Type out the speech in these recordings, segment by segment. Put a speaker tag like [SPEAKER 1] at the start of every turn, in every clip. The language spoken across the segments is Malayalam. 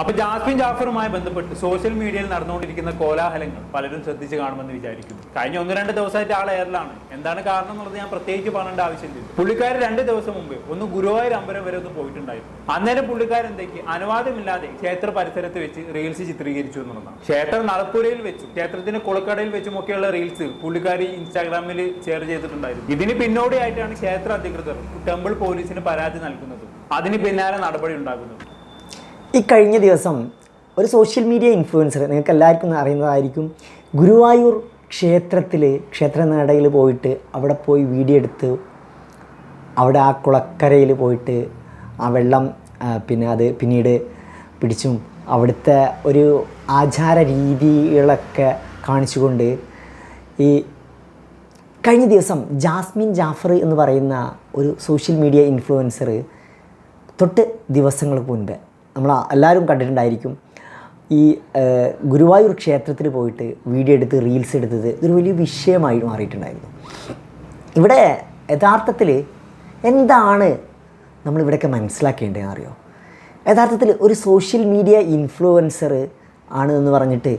[SPEAKER 1] അപ്പൊ ജാസ്മിൻ ജാഫറുമായി ബന്ധപ്പെട്ട് സോഷ്യൽ മീഡിയയിൽ നടന്നുകൊണ്ടിരിക്കുന്ന കോലാഹലങ്ങൾ പലരും ശ്രദ്ധിച്ച് കാണുമെന്ന് വിചാരിക്കുന്നു. കഴിഞ്ഞ ഒന്ന് രണ്ട് ദിവസമായിട്ട് ആൾ എയറിലാണ് എന്താണ് കാരണം എന്നുള്ളത് ഞാൻ പ്രത്യേകിച്ച് പറയേണ്ട ആവശ്യമില്ല. പുള്ളിക്കാർ രണ്ട് ദിവസം മുമ്പ് ഒന്ന് ഗുരുവായൂർ അമ്പലം വരെ ഒന്ന് പോയിട്ടുണ്ടായിരുന്നു. അന്നേരം പുള്ളിക്കാരൻ എന്തൊക്കെ? അനുവാദമില്ലാതെ ക്ഷേത്ര പരിസരത്ത് വെച്ച് റീൽസ് ചിത്രീകരിച്ചു എന്നുള്ളതാണ്. ക്ഷേത്ര നടപ്പുരയിൽ വെച്ചും ക്ഷേത്രത്തിന്റെ കുളക്കടയിൽ വെച്ചും ഒക്കെയുള്ള റീൽസ് പുള്ളിക്കാരി ഇൻസ്റ്റാഗ്രാമിൽ ഷെയർ ചെയ്തിട്ടുണ്ടായിരുന്നു. ഇതിന് പിന്നോടിയായിട്ടാണ് ക്ഷേത്ര അധികൃതർ ടെമ്പിൾ പോലീസിന് പരാതി നൽകുന്നത്. അതിന് പിന്നാലെ നടപടി ഉണ്ടാകുന്നത്.
[SPEAKER 2] ഈ കഴിഞ്ഞ ദിവസം ഒരു സോഷ്യൽ മീഡിയ ഇൻഫ്ലുവൻസർ നിങ്ങൾക്ക് എല്ലാവർക്കും അറിയുന്നതായിരിക്കും. ഗുരുവായൂർ ക്ഷേത്രത്തിൽ ക്ഷേത്രനടയിൽ പോയിട്ട് അവിടെ പോയി വീഡിയോ എടുത്ത് അവിടെ ആ കുളക്കരയിൽ പോയിട്ട് ആ വെള്ളം പിന്നെ അത് പിന്നീട് പിടിച്ചും അവിടുത്തെ ഒരു ആചാര രീതികളൊക്കെ കാണിച്ചുകൊണ്ട് ഈ കഴിഞ്ഞ ദിവസം ജാസ്മിൻ ജാഫർ എന്ന് പറയുന്ന ഒരു സോഷ്യൽ മീഡിയ ഇൻഫ്ലുവൻസർ തൊട്ട് ദിവസങ്ങൾക്ക് മുൻപ് നമ്മൾ എല്ലാവരും കണ്ടിട്ടുണ്ടായിരിക്കും. ഈ ഗുരുവായൂർ ക്ഷേത്രത്തിൽ പോയിട്ട് വീഡിയോ എടുത്ത് റീൽസ് എടുത്തത് ഇതൊരു വലിയ വിഷയമായി മാറിയിട്ടുണ്ടായിരുന്നു. ഇവിടെ യഥാർത്ഥത്തിൽ എന്താണ് നമ്മളിവിടെയൊക്കെ മനസ്സിലാക്കേണ്ടതെന്ന് അറിയോ? യഥാർത്ഥത്തിൽ ഒരു സോഷ്യൽ മീഡിയ ഇൻഫ്ലുവൻസർ ആണ് എന്ന് പറഞ്ഞിട്ട്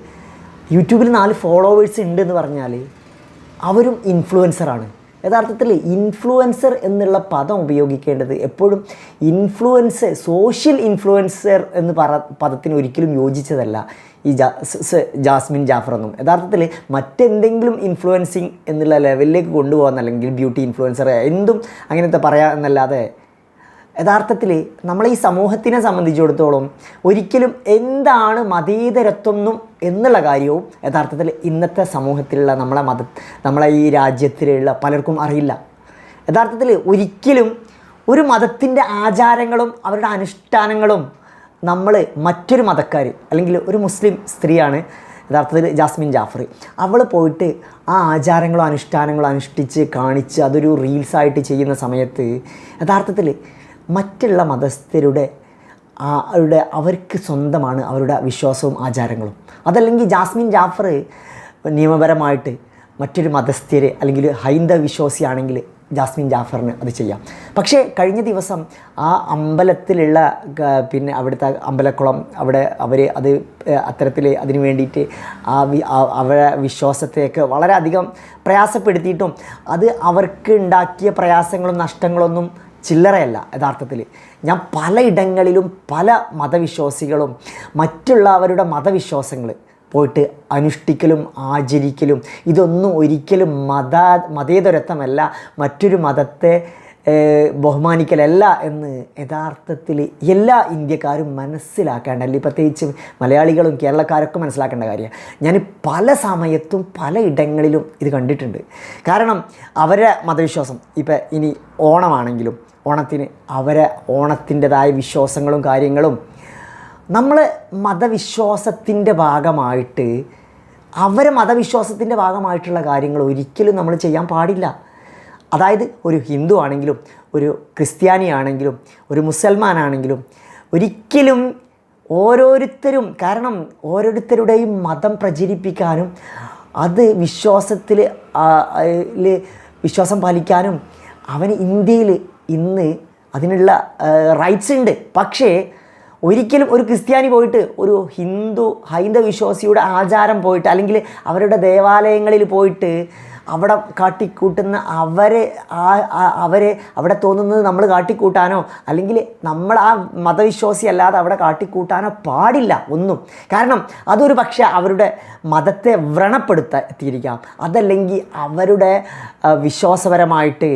[SPEAKER 2] യൂട്യൂബിൽ നാല് ഫോളോവേഴ്സ് ഉണ്ട് എന്ന് പറഞ്ഞാൽ അവരും ഇൻഫ്ലുവൻസറാണ് യഥാർത്ഥത്തിൽ ഇൻഫ്ലുവൻസർ എന്നുള്ള പദം ഉപയോഗിക്കേണ്ടത് എപ്പോഴും ഇൻഫ്ലുവൻസ് സോഷ്യൽ ഇൻഫ്ലുവൻസർ എന്ന് പറ പദത്തിന് ഒരിക്കലും യോജിച്ചതല്ല ഈ ജാസ്മിൻ ജാഫർ എന്നും. യഥാർത്ഥത്തിൽ മറ്റെന്തെങ്കിലും ഇൻഫ്ലുവൻസിങ് എന്നുള്ള ലെവലിലേക്ക് കൊണ്ടുപോകാൻ അല്ലെങ്കിൽ ബ്യൂട്ടി ഇൻഫ്ലുവൻസർ എന്തും അങ്ങനത്തെ പറയാ എന്നല്ലാതെ യഥാർത്ഥത്തിൽ നമ്മൾ ഈ സമൂഹത്തിനെ സംബന്ധിച്ചിടത്തോളം ഒരിക്കലും എന്താണ് മതേതരത്വം എന്നുള്ള കാര്യവും യഥാർത്ഥത്തിൽ ഇന്നത്തെ സമൂഹത്തിലുള്ള നമ്മളെ മത നമ്മളെ ഈ രാജ്യത്തിലുള്ള പലർക്കും അറിയില്ല. യഥാർത്ഥത്തിൽ ഒരിക്കലും ഒരു മതത്തിന്റെ ആചാരങ്ങളും അവരുടെ അനുഷ്ഠാനങ്ങളും നമ്മൾ മറ്റൊരു മതക്കാർ അല്ലെങ്കിൽ ഒരു മുസ്ലിം സ്ത്രീയാണ് യഥാർത്ഥത്തിൽ ജാസ്മിൻ ജാഫർ. അവൾ പോയിട്ട് ആ ആചാരങ്ങളോ അനുഷ്ഠാനങ്ങളോ അനുഷ്ഠിച്ച് കാണിച്ച് അതൊരു റീൽസായിട്ട് ചെയ്യുന്ന സമയത്ത് യഥാർത്ഥത്തിൽ മറ്റുള്ള മതസ്ഥരുടെ അവരുടെ അവർക്ക് സ്വന്തമാണ് അവരുടെ വിശ്വാസവും ആചാരങ്ങളും. അതല്ലെങ്കിൽ ജാസ്മിൻ ജാഫർ നിയമപരമായിട്ട് മറ്റൊരു മതസ്ഥരെ അല്ലെങ്കിൽ ഹൈന്ദവ വിശ്വാസിയാണെങ്കിൽ ജാസ്മിൻ ജാഫറിന് അത് ചെയ്യാം. പക്ഷേ കഴിഞ്ഞ ദിവസം ആ അമ്പലത്തിലുള്ള പിന്നെ അവിടുത്തെ അമ്പലക്കുളം അവിടെ അവർ അത് അത്തരത്തിൽ അതിനു വേണ്ടിയിട്ട് ആ വി ആ- അവരെ വിശ്വാസത്തെയൊക്കെ വളരെയധികം പ്രയാസപ്പെടുത്തിയിട്ടും അത് അവർക്ക് ഉണ്ടാക്കിയ പ്രയാസങ്ങളും നഷ്ടങ്ങളൊന്നും ചില്ലറയല്ല യഥാർത്ഥത്തിൽ. ഞാൻ പലയിടങ്ങളിലും പല മതവിശ്വാസികളും മറ്റുള്ളവരുടെ മതവിശ്വാസങ്ങൾ പോയിട്ട് അനുഷ്ഠിക്കലും ആചരിക്കലും ഇതൊന്നും ഒരിക്കലും മത മതേതരത്വമല്ല മറ്റൊരു മതത്തെ ബഹുമാനിക്കലല്ല എന്ന് യഥാർത്ഥത്തിൽ എല്ലാ ഇന്ത്യക്കാരും മനസ്സിലാക്കേണ്ട അല്ലെങ്കിൽ പ്രത്യേകിച്ച് മലയാളികളും കേരളക്കാരൊക്കെ മനസ്സിലാക്കേണ്ട കാര്യമാണ് ഞാൻ പല സമയത്തും പല ഇടങ്ങളിലും ഇത് കണ്ടിട്ടുണ്ട്. കാരണം അവരുടെ മതവിശ്വാസം ഇപ്പം ഇനി ഓണമാണെങ്കിലും ഓണത്തിന് അവരെ ഓണത്തിന്റെതായ വിശ്വാസങ്ങളും കാര്യങ്ങളും നമ്മൾ മതവിശ്വാസത്തിന്റെ ഭാഗമായിട്ട് അവരെ മതവിശ്വാസത്തിന്റെ ഭാഗമായിട്ടുള്ള കാര്യങ്ങൾ ഒരിക്കലും നമ്മൾ ചെയ്യാൻ പാടില്ല. അതായത് ഒരു ഹിന്ദു ആണെങ്കിലും ഒരു ക്രിസ്ത്യാനി ആണെങ്കിലും ഒരു മുസൽമാനാണെങ്കിലും ഒരിക്കലും ഓരോരുത്തരും കാരണം ഓരോരുത്തരുടെയും മതം പ്രചരിപ്പിക്കാനും അത് വിശ്വാസത്തിൽ വിശ്വാസം പാലിക്കാനും അവന് ഇന്ത്യയിൽ ഇന്ന് അതിനുള്ള റൈറ്റ്സ് ഉണ്ട്. പക്ഷേ ഒരിക്കലും ഒരു ക്രിസ്ത്യാനി പോയിട്ട് ഒരു ഹിന്ദു ഹൈന്ദവ വിശ്വാസിയുടെ ആചാരം പോയിട്ട് അല്ലെങ്കിൽ അവരുടെ ദേവാലയങ്ങളിൽ പോയിട്ട് അവിടെ കാട്ടിക്കൂട്ടുന്ന അവരെ ആ അവരെ അവിടെ തോന്നുന്നത് നമ്മൾ കാട്ടിക്കൂട്ടാനോ അല്ലെങ്കിൽ നമ്മൾ ആ മതവിശ്വാസി അല്ലാതെ അവിടെ കാട്ടിക്കൂട്ടാനോ പാടില്ല ഒന്നും. കാരണം അതൊരു പക്ഷേ അവരുടെ മതത്തെ വ്രണപ്പെടുത്തിയിരിക്കാം അതല്ലെങ്കിൽ അവരുടെ വിശ്വാസപരമായിട്ട്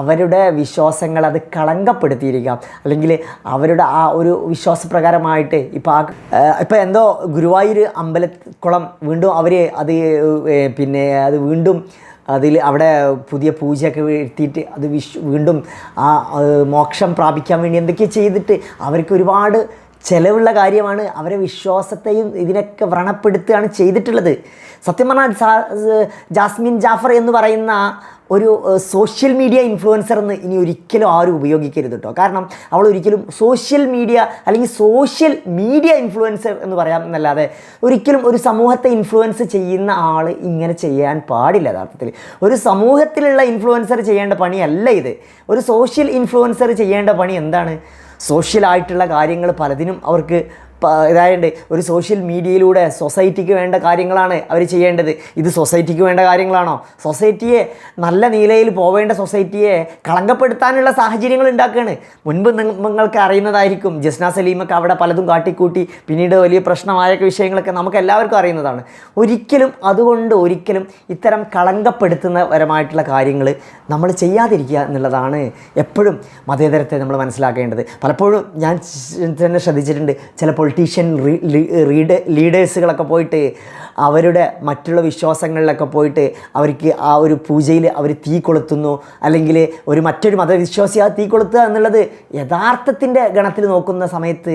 [SPEAKER 2] അവരുടെ വിശ്വാസങ്ങൾ അത് കളങ്കപ്പെടുത്തിയിരിക്കാം. അല്ലെങ്കിൽ അവരുടെ ആ ഒരു വിശ്വാസപ്രകാരമായിട്ട് ഇപ്പോൾ ആ ഇപ്പോൾ എന്തോ ഗുരുവായൂർ അമ്പലക്കുളം വീണ്ടും അവർ അത് പിന്നെ അത് വീണ്ടും അതിൽ അവിടെ പുതിയ പൂജയൊക്കെ വീഴ്ത്തിയിട്ട് അത് വിഷ് വീണ്ടും ആ മോക്ഷം പ്രാപിക്കാൻ വേണ്ടി എന്തൊക്കെ ചെയ്തിട്ട് അവർക്ക് ഒരുപാട് ചിലവുള്ള കാര്യമാണ്. അവരെ വിശ്വാസത്തെയും ഇതിനൊക്കെ വ്രണപ്പെടുത്തുകയാണ് ചെയ്തിട്ടുള്ളത്. സത്യം പറഞ്ഞാൽ ജാസ്മിൻ ജാഫർ എന്ന് പറയുന്ന ഒരു സോഷ്യൽ മീഡിയ ഇൻഫ്ലുവൻസർ എന്ന് ഇനി ഒരിക്കലും ആരും ഉപയോഗിക്കരുത് കേട്ടോ കാരണം അവൾ ഒരിക്കലും സോഷ്യൽ മീഡിയ അല്ലെങ്കിൽ സോഷ്യൽ മീഡിയ ഇൻഫ്ലുവൻസർ എന്ന് പറയാം എന്നല്ലാതെ ഒരിക്കലും ഒരു സമൂഹത്തെ ഇൻഫ്ലുവൻസ് ചെയ്യുന്ന ആൾ ഇങ്ങനെ ചെയ്യാൻ പാടില്ല യഥാർത്ഥത്തിൽ. ഒരു സമൂഹത്തിലുള്ള ഇൻഫ്ലുവൻസർ ചെയ്യേണ്ട പണിയല്ല ഇത്. ഒരു സോഷ്യൽ ഇൻഫ്ലുവൻസർ ചെയ്യേണ്ട പണി എന്താണ്? സോഷ്യലായിട്ടുള്ള കാര്യങ്ങൾ പലതിനും അവർക്ക് ഇതായതുകൊണ്ട് ഒരു സോഷ്യൽ മീഡിയയിലൂടെ സൊസൈറ്റിക്ക് വേണ്ട കാര്യങ്ങളാണ് അവർ ചെയ്യേണ്ടത്. ഇത് സൊസൈറ്റിക്ക് വേണ്ട കാര്യങ്ങളാണോ? സൊസൈറ്റിയെ നല്ല നിലയിൽ പോവേണ്ട സൊസൈറ്റിയെ കളങ്കപ്പെടുത്താനുള്ള സാഹചര്യങ്ങൾ ഉണ്ടാക്കുകയാണ് മുൻപ് നിങ്ങൾക്ക് അറിയുന്നതായിരിക്കും. ജസ്ന സലീമൊക്കെ അവിടെ പലതും കാട്ടിക്കൂട്ടി. പിന്നീട് വലിയ പ്രശ്നമായ വിഷയങ്ങളൊക്കെ നമുക്ക് എല്ലാവർക്കും അറിയുന്നതാണ്. ഒരിക്കലും അതുകൊണ്ട് ഒരിക്കലും ഇത്തരം കളങ്കപ്പെടുത്തുന്ന കളങ്കപ്പെടുത്തുന്നപരമായിട്ടുള്ള കാര്യങ്ങൾ നമ്മൾ ചെയ്യാതിരിക്കുക എന്നുള്ളതാണ് എപ്പോഴും മതേതരത്തെ നമ്മൾ മനസ്സിലാക്കേണ്ടത്. പലപ്പോഴും ഞാൻ തന്നെ ശ്രദ്ധിച്ചിട്ടുണ്ട്. ചില പൊളിറ്റീഷ്യൻ റീഡ് ലീഡേഴ്സുകളൊക്കെ പോയിട്ട് അവരുടെ മറ്റുള്ള വിശ്വാസങ്ങളിലൊക്കെ പോയിട്ട് അവർക്ക് ആ ഒരു പൂജയിൽ അവർ തീ കൊളുത്തുന്നു. അല്ലെങ്കിൽ ഒരു മറ്റൊരു മതവിശ്വാസി ആ തീ കൊളുത്തുക എന്നുള്ളത് യഥാർത്ഥത്തിന്റെ ഗണത്തിൽ നോക്കുന്ന സമയത്ത്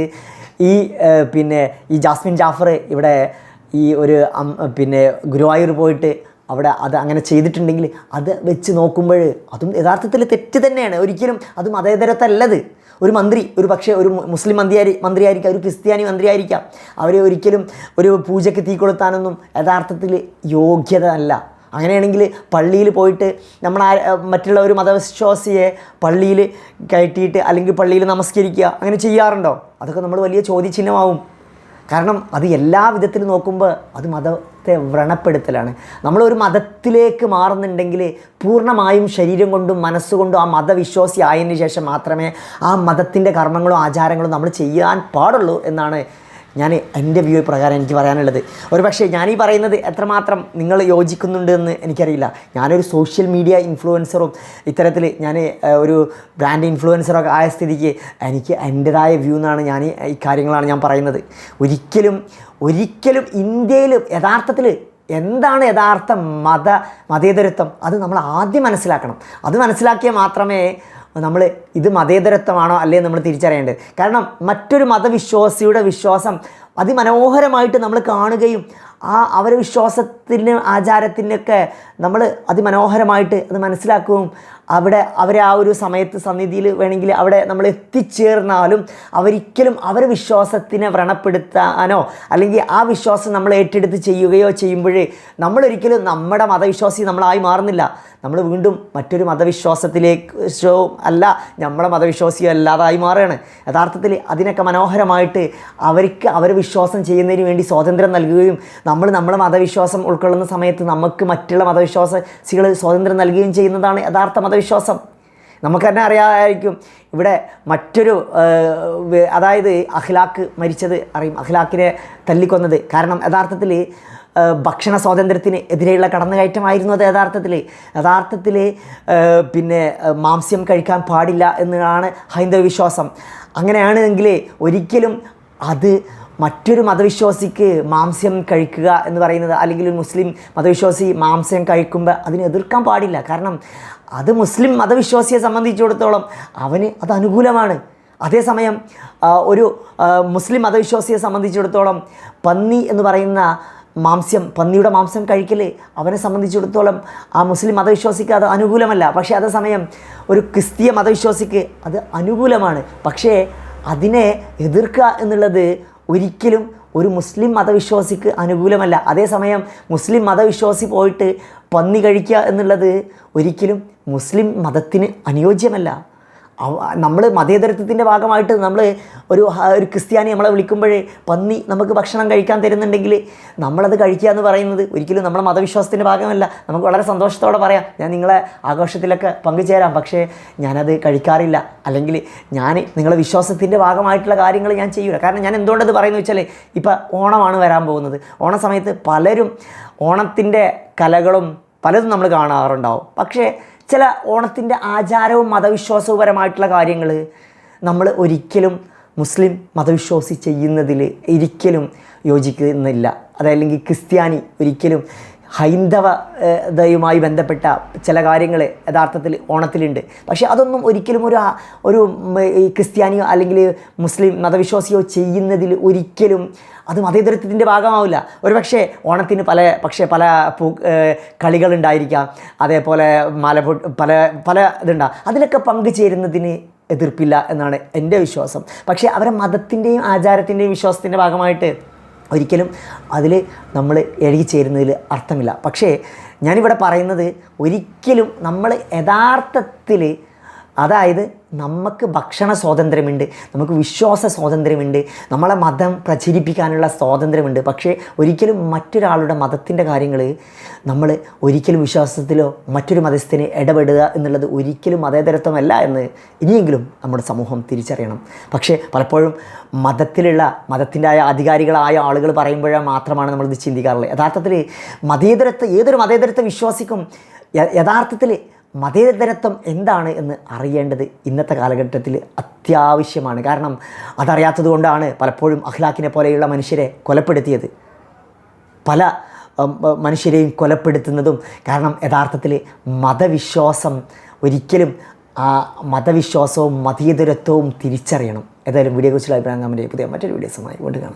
[SPEAKER 2] ഈ പിന്നെ ഈ ജാസ്മിൻ ജാഫർ ഇവിടെ ഈ ഒരു പിന്നെ ഗുരുവായൂർ പോയിട്ട് അവിടെ അത് അങ്ങനെ ചെയ്തിട്ടുണ്ടെങ്കിൽ അത് വെച്ച് നോക്കുമ്പോൾ അതും യഥാർത്ഥത്തിൽ തെറ്റ് തന്നെയാണ്. ഒരിക്കലും അത് മതേതരത്തല്ലത്. ഒരു മന്ത്രി ഒരു പക്ഷേ ഒരു മുസ്ലിം മന്ത്രി മന്ത്രിയായിരിക്കാം ഒരു ക്രിസ്ത്യാനി മന്ത്രിയായിരിക്കാം. അവരെ ഒരിക്കലും ഒരു പൂജയ്ക്ക് തീ കൊളുത്താനൊന്നും യഥാർത്ഥത്തിൽ യോഗ്യത അല്ല അങ്ങനെയാണെങ്കിൽ പള്ളിയിൽ പോയിട്ട് നമ്മൾ മറ്റുള്ള ഒരു മതവിശ്വാസിയെ പള്ളിയിൽ കയറ്റിയിട്ട് അല്ലെങ്കിൽ പള്ളിയിൽ നമസ്കരിക്കുക അങ്ങനെ ചെയ്യാറുണ്ടോ? അതൊക്കെ നമ്മൾ വലിയ ചോദ്യചിഹ്നമാവും. കാരണം അത് എല്ലാ വിധത്തിലും നോക്കുമ്പോൾ അത് മതത്തെ വ്രണപ്പെടുത്തലാണ്. നമ്മളൊരു മതത്തിലേക്ക് മാറുന്നുണ്ടെങ്കിൽ പൂർണമായും ശരീരം കൊണ്ടും മനസ്സുകൊണ്ടും ആ മതവിശ്വാസി ആയതിനു ശേഷം മാത്രമേ ആ മതത്തിന്റെ കർമ്മങ്ങളും ആചാരങ്ങളും നമ്മൾ ചെയ്യാൻ പാടുള്ളൂ എന്നാണ് ഞാൻ എന്റെ വ്യൂ പ്രകാരം എനിക്ക് പറയാനുള്ളത്. ഒരു പക്ഷേ ഞാനീ പറയുന്നത് എത്രമാത്രം നിങ്ങൾ യോജിക്കുന്നുണ്ട് എന്ന് എനിക്കറിയില്ല. ഞാനൊരു സോഷ്യൽ മീഡിയ ഇൻഫ്ലുവൻസറും ഇത്തരത്തിൽ ഞാൻ ഒരു ബ്രാൻഡ് ഇൻഫ്ലുവൻസറൊക്കെ ആയ സ്ഥിതിക്ക് എനിക്ക് എന്റെതായ വ്യൂ എന്നാണ് ഞാൻ ഈ കാര്യങ്ങളാണ് ഞാൻ പറയുന്നത്. ഒരിക്കലും ഒരിക്കലും ഇന്ത്യയിൽ യഥാർത്ഥത്തിൽ എന്താണ് യഥാർത്ഥ മത മതേതരത്വം? അത് നമ്മൾ ആദ്യം മനസ്സിലാക്കണം. അത് മനസ്സിലാക്കിയാൽ മാത്രമേ നമ്മൾ ഇത് മതേതരത്വമാണോ അല്ലേ നമ്മൾ തിരിച്ചറിയേണ്ടത്. കാരണം മറ്റൊരു മതവിശ്വാസിയുടെ വിശ്വാസം അതിമനോഹരമായിട്ട് നമ്മൾ കാണുകയും ആ അവരെ വിശ്വാസത്തിന് ആചാരത്തിനൊക്കെ നമ്മൾ അതിമനോഹരമായിട്ട് അത് മനസ്സിലാക്കുകയും അവിടെ അവരെ ആ ഒരു സമയത്ത് സന്നിധിയിൽ വേണമെങ്കിൽ അവിടെ നമ്മൾ എത്തിച്ചേർന്നാലും അവരിക്കലും അവരെ വിശ്വാസത്തിനെ വ്രണപ്പെടുത്താനോ അല്ലെങ്കിൽ ആ വിശ്വാസം നമ്മൾ ഏറ്റെടുത്ത് ചെയ്യുകയോ ചെയ്യുമ്പോഴേ നമ്മളൊരിക്കലും നമ്മുടെ മതവിശ്വാസി നമ്മളായി മാറുന്നില്ല. നമ്മൾ വീണ്ടും മറ്റൊരു മതവിശ്വാസത്തിലേക്ക് അല്ല നമ്മുടെ മതവിശ്വാസിയോ അല്ലാതായി മാറുകയാണ്. യഥാർത്ഥത്തിൽ അതിനൊക്കെ മനോഹരമായിട്ട് അവർക്ക് അവർ വിശ്വാസം ചെയ്യുന്നതിന് വേണ്ടി സ്വാതന്ത്ര്യം നൽകുകയും നമ്മൾ നമ്മുടെ മതവിശ്വാസം ഉൾക്കൊള്ളുന്ന സമയത്ത് നമുക്ക് മറ്റുള്ള മതവിശ്വാസികൾ സ്വാതന്ത്ര്യം നൽകുകയും ചെയ്യുന്നതാണ് യഥാർത്ഥ മതവിശ്വാസം. നമുക്ക് തന്നെ അറിയാമായിരിക്കും. ഇവിടെ മറ്റൊരു അതായത് അഖ്ലാഖ് മരിച്ചത് അറിയും അഖ്ലാഖിനെ തല്ലിക്കൊന്നത്. കാരണം യഥാർത്ഥത്തിൽ ഭക്ഷണ സ്വാതന്ത്ര്യത്തിന് എതിരെയുള്ള കടന്നുകയറ്റമായിരുന്നു അത് യഥാർത്ഥത്തിൽ. യഥാർത്ഥത്തിൽ പിന്നെ മാംസ്യം കഴിക്കാൻ പാടില്ല എന്നാണ് ഹൈന്ദവ വിശ്വാസം. അങ്ങനെയാണെങ്കിൽ ഒരിക്കലും അത് മറ്റൊരു മതവിശ്വാസിക്ക് മാംസ്യം കഴിക്കുക എന്ന് പറയുന്നത് അല്ലെങ്കിൽ ഒരു മുസ്ലിം മതവിശ്വാസി മാംസ്യം കഴിക്കുമ്പോൾ അതിനെ എതിർക്കാൻ പാടില്ല. കാരണം അത് മുസ്ലിം മതവിശ്വാസിയെ സംബന്ധിച്ചിടത്തോളം അവന് അത് അനുകൂലമാണ്. അതേസമയം ഒരു മുസ്ലിം മതവിശ്വാസിയെ സംബന്ധിച്ചിടത്തോളം പന്നി എന്ന് പറയുന്ന മാംസ്യം പന്നിയുടെ മാംസം കഴിക്കൽ അവനെ സംബന്ധിച്ചിടത്തോളം ആ മുസ്ലിം മതവിശ്വാസിക്ക് അത് അനുകൂലമല്ല. പക്ഷേ അതേസമയം ഒരു ക്രിസ്തീയ മതവിശ്വാസിക്ക് അത് അനുകൂലമാണ്. പക്ഷേ അതിനെ എതിർക്കുക എന്നുള്ളത് ഒരിക്കലും ഒരു മുസ്ലിം മതവിശ്വാസിക്ക് അനുകൂലമല്ല. അതേസമയം മുസ്ലിം മതവിശ്വാസി പോയിട്ട് പന്നി കഴിക്കുക എന്നുള്ളത് ഒരിക്കലും മുസ്ലിം മതത്തിന് അനുയോജ്യമല്ല. നമ്മൾ മതേതരത്വത്തിന്റെ ഭാഗമായിട്ട് നമ്മൾ ഒരു ഒരു ക്രിസ്ത്യാനി നമ്മളെ വിളിക്കുമ്പോഴേ പന്നി നമുക്ക് ഭക്ഷണം കഴിക്കാൻ തരുന്നുണ്ടെങ്കിൽ നമ്മളത് കഴിക്കുക എന്ന് പറയുന്നത് ഒരിക്കലും നമ്മളെ മതവിശ്വാസത്തിന്റെ ഭാഗമല്ല. നമുക്ക് വളരെ സന്തോഷത്തോടെ പറയാം ഞാൻ നിങ്ങളെ ആഘോഷത്തിലൊക്കെ പങ്കുചേരാം പക്ഷേ ഞാനത് കഴിക്കാറില്ല. അല്ലെങ്കിൽ ഞാൻ നിങ്ങളെ വിശ്വാസത്തിന്റെ ഭാഗമായിട്ടുള്ള കാര്യങ്ങൾ ഞാൻ ചെയ്യൂല. കാരണം ഞാൻ എന്തുകൊണ്ടത് പറയുന്നത് വെച്ചാൽ ഇപ്പോൾ ഓണമാണ് വരാൻ പോകുന്നത്. ഓണ സമയത്ത് പലരും ഓണത്തിന്റെ കലകളും പലതും നമ്മൾ കാണാറുണ്ടാവും. പക്ഷേ ചില ഓണത്തിന്റെ ആചാരവും മതവിശ്വാസപരമായിട്ടുള്ള കാര്യങ്ങൾ നമ്മൾ ഒരിക്കലും മുസ്ലിം മതവിശ്വാസി ചെയ്യുന്നതിൽ ഒരിക്കലും യോജിക്കുന്നില്ല. അതല്ലെങ്കിൽ ക്രിസ്ത്യാനി ഒരിക്കലും ഹൈന്ദവതയുമായി ബന്ധപ്പെട്ട ചില കാര്യങ്ങൾ യഥാർത്ഥത്തിൽ ഓണത്തിലുണ്ട്. പക്ഷേ അതൊന്നും ഒരിക്കലും ഒരു ഒരു ഈ ക്രിസ്ത്യാനിയോ അല്ലെങ്കിൽ മുസ്ലിം മതവിശ്വാസിയോ ചെയ്യുന്നതിൽ ഒരിക്കലും അത് മതേതരത്വത്തിന്റെ ഭാഗമാവില്ല. ഒരുപക്ഷെ ഓണത്തിന് പല പക്ഷേ പല പൂ കളികളുണ്ടായിരിക്കാം. അതേപോലെ മലപു പല പല ഇതുണ്ടാകും അതിലൊക്കെ പങ്കുചേരുന്നതിന് എതിർപ്പില്ല എന്നാണ് എന്റെ വിശ്വാസം. പക്ഷേ അവരെ മതത്തിന്റെയും ആചാരത്തിന്റെയും വിശ്വാസത്തിന്റെ ഭാഗമായിട്ട് ഒരിക്കലും അതിൽ നമ്മൾ എഴുകിച്ചേരുന്നതിൽ അർത്ഥമില്ല. പക്ഷേ ഞാനിവിടെ പറയുന്നത് ഒരിക്കലും നമ്മൾ യഥാർത്ഥത്തിൽ അതായത് നമുക്ക് ഭക്ഷണ സ്വാതന്ത്ര്യമുണ്ട് നമുക്ക് വിശ്വാസ സ്വാതന്ത്ര്യമുണ്ട് നമ്മളെ മതം പ്രചരിപ്പിക്കാനുള്ള സ്വാതന്ത്ര്യമുണ്ട്. പക്ഷേ ഒരിക്കലും മറ്റൊരാളുടെ മതത്തിന്റെ കാര്യങ്ങൾ നമ്മൾ ഒരിക്കലും വിശ്വാസത്തിലോ മറ്റൊരു മതസ്ഥന് ഇടപെടുക എന്നുള്ളത് ഒരിക്കലും മതേതരത്വമല്ല എന്ന് ഇനിയെങ്കിലും നമ്മുടെ സമൂഹം തിരിച്ചറിയണം. പക്ഷേ പലപ്പോഴും മതത്തിലുള്ള മതത്തിന്റെ ആയ അധികാരികളായ ആളുകൾ പറയുമ്പോഴാണ് മാത്രമാണ് നമ്മളിത് ചിന്തിക്കാറുള്ളത്. യഥാർത്ഥത്തിൽ മതേതരത്വം ഏതൊരു മതേതരത്വ വിശ്വാസിക്കും യഥാർത്ഥത്തിൽ മതേതരത്വം എന്താണ് എന്ന് അറിയേണ്ടത് ഇന്നത്തെ കാലഘട്ടത്തിൽ അത്യാവശ്യമാണ്. കാരണം അതറിയാത്തത് കൊണ്ടാണ് പലപ്പോഴും അഖ്ലാഖിനെ പോലെയുള്ള മനുഷ്യരെ കൊലപ്പെടുത്തിയത്. പല മനുഷ്യരെയും കൊലപ്പെടുത്തുന്നതും കാരണം യഥാർത്ഥത്തിൽ മതവിശ്വാസം ഒരിക്കലും ആ മതവിശ്വാസവും മതേതരത്വവും തിരിച്ചറിയണം. ഏതായാലും വീഡിയോ കുറിച്ചുള്ള അഭിപ്രായം കമന്റ് പുതിയ മറ്റൊരു വീഡിയോസുമായി കൊണ്ട് കാണാം.